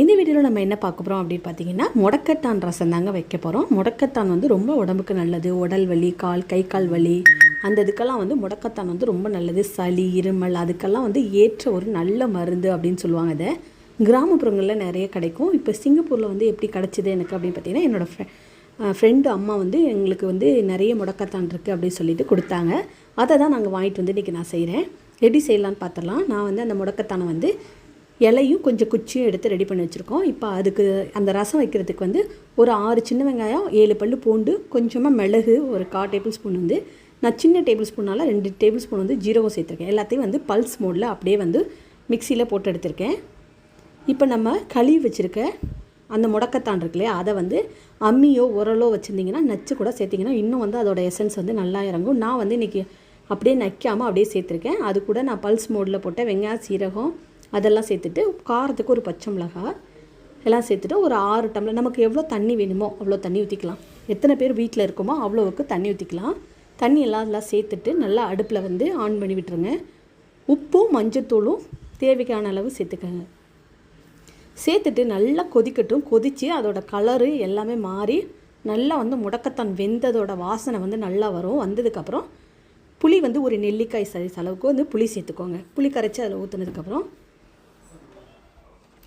இந்த வீடியோவில் நம்ம என்ன பார்க்க போகிறோம் அப்படின்னு பார்த்தீங்கன்னா முடக்கத்தான் ரசம் தாங்க வைக்க போகிறோம் முடக்கத்தான் வந்து ரொம்ப உடம்புக்கு நல்லது. உடல் வலி கால் கை கால் வலி அந்த இதுக்கெல்லாம் வந்து முடக்கத்தான் வந்து ரொம்ப நல்லது. சளி இருமல் அதுக்கெல்லாம் வந்து ஏற்ற ஒரு நல்ல மருந்து அப்படின்னு சொல்லுவாங்க இதை. கிராமப்புறங்களில் நிறைய கிடைக்கும். இப்போ சிங்கப்பூரில் வந்து எப்படி கிடச்சிது எனக்கு அப்படின்னு பார்த்தீங்கன்னா என்னோடய ஃப்ரெ ஃப்ரெண்டு அம்மா வந்து எங்களுக்கு வந்து நிறைய முடக்கத்தான் இருக்குது அப்படின்னு சொல்லிட்டு கொடுத்தாங்க. அதை தான் நாங்கள் வாங்கிட்டு வந்து இன்றைக்கி நான் செய்கிறேன் எப்படி செய்யலான்னு பார்த்தலாம் நான் வந்து அந்த முடக்கத்தானை வந்து இலையும் கொஞ்சம் குச்சியும் எடுத்து ரெடி பண்ணி வச்சுருக்கோம். இப்போ அதுக்கு அந்த ரசம் வைக்கிறதுக்கு வந்து ஒரு ஆறு சின்ன வெங்காயம் ஏழு பல் பூண்டு கொஞ்சமாக மிளகு ஒரு கால் டேபிள் ஸ்பூன் வந்து நான் சின்ன டேபிள் ஸ்பூனால் ரெண்டு டேபிள் ஸ்பூன் வந்து ஜீரகம் சேர்த்துருக்கேன். எல்லாத்தையும் வந்து பல்ஸ் மோடில் அப்படியே வந்து மிக்சியில் போட்டு எடுத்திருக்கேன். இப்போ நம்ம கழுவி வச்சுருக்க அந்த முடக்கத்தான் இருக்கு இல்லையா? அதை வந்து அம்மியோ உரலோ வச்சுருந்தீங்கன்னா நச்சு கூட சேர்த்திங்கன்னா இன்னும் வந்து அதோட எசன்ஸ் வந்து நல்லா இறங்கும். நான் வந்து இன்றைக்கி அப்படியே நக்காமல் அப்படியே சேர்த்துருக்கேன். அது கூட நான் பல்ஸ் மோடில் போட்டேன் வெங்காயம் சீரகம் அதெல்லாம் சேர்த்துட்டு காரத்துக்கு ஒரு பச்சை மிளகாய் எல்லாம் சேர்த்துட்டு ஒரு ஆறு டம்ளர். நமக்கு எவ்வளோ தண்ணி வேணுமோ அவ்வளோ தண்ணி ஊற்றிக்கலாம். எத்தனை பேர் வீட்டில் இருக்கோமோ அவ்வளோவுக்கு தண்ணி ஊற்றிக்கலாம். தண்ணி எல்லாம் அதெல்லாம் சேர்த்துட்டு நல்லா அடுப்பில் வந்து ஆன் பண்ணி விட்டுருங்க. உப்பும் மஞ்சத்தூளும் தேவைக்கான அளவு சேர்த்துக்கங்க. சேர்த்துட்டு நல்லா கொதிக்கட்டும். கொதித்து அதோட கலரு எல்லாமே மாறி நல்லா வந்து முடக்கத்தான் வெந்ததோட வாசனை வந்து நல்லா வரும். வந்ததுக்கப்புறம் புளி வந்து ஒரு நெல்லிக்காய் சைஸ் அளவுக்கு வந்து புளி சேர்த்துக்கோங்க. புளி கரைச்சி அதில் ஊற்றுனதுக்கப்புறம்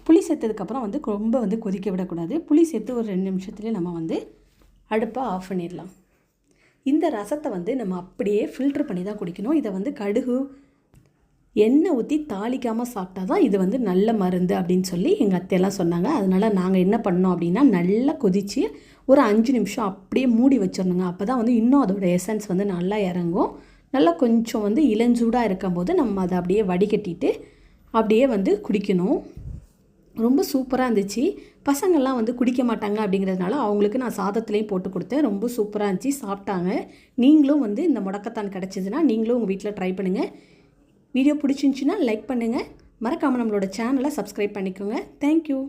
புளி சேர்த்ததுக்கப்புறம் வந்து ரொம்ப வந்து கொதிக்க விடக்கூடாது. புளி சேர்த்து ஒரு ரெண்டு நிமிஷத்துலேயே நம்ம வந்து அடுப்பை ஆஃப் பண்ணிடலாம். இந்த ரசத்தை வந்து நம்ம அப்படியே ஃபில்ட்ரு பண்ணி தான் குடிக்கணும். இதை வந்து கடுகு எண்ணெய் ஊற்றி தாளிக்காமல் சாப்பிட்டா தான் இது வந்து நல்ல மருந்து அப்படின்னு சொல்லி எங்கள் அத்தையெல்லாம் சொன்னாங்க. அதனால் நாங்கள் என்ன பண்ணோம் அப்படின்னா நல்லா கொதித்து ஒரு அஞ்சு நிமிஷம் அப்படியே மூடி வச்சிடணுங்க. அப்போ தான் வந்து இன்னும் அதோட எசன்ஸ் வந்து நல்லா இறங்கும். நல்லா கொஞ்சம் வந்து இளஞ்சூடாக இருக்கும்போது நம்ம அதை அப்படியே வடிகட்டிட்டு அப்படியே வந்து குடிக்கணும். ரொம்ப சூப்பராக இருந்துச்சு. பசங்கள்லாம் வந்து குடிக்க மாட்டாங்க அப்படிங்கிறதுனால அவங்களுக்கு நான் சாதத்துலேயும் போட்டு கொடுத்தேன். ரொம்ப சூப்பராக இருந்துச்சு. சாப்பிட்டாங்க. நீங்களும் வந்து இந்த முடக்கத்தான் கிடச்சிதுன்னா நீங்களும் உங்கள் வீட்டில் ட்ரை பண்ணுங்கள் வீடியோ பிடிச்சிருந்துச்சின்னா லைக் பண்ணுங்கள் மறக்காமல் நம்மளோட சேனலை சப்ஸ்கிரைப் பண்ணிக்கோங்க. தேங்க்யூ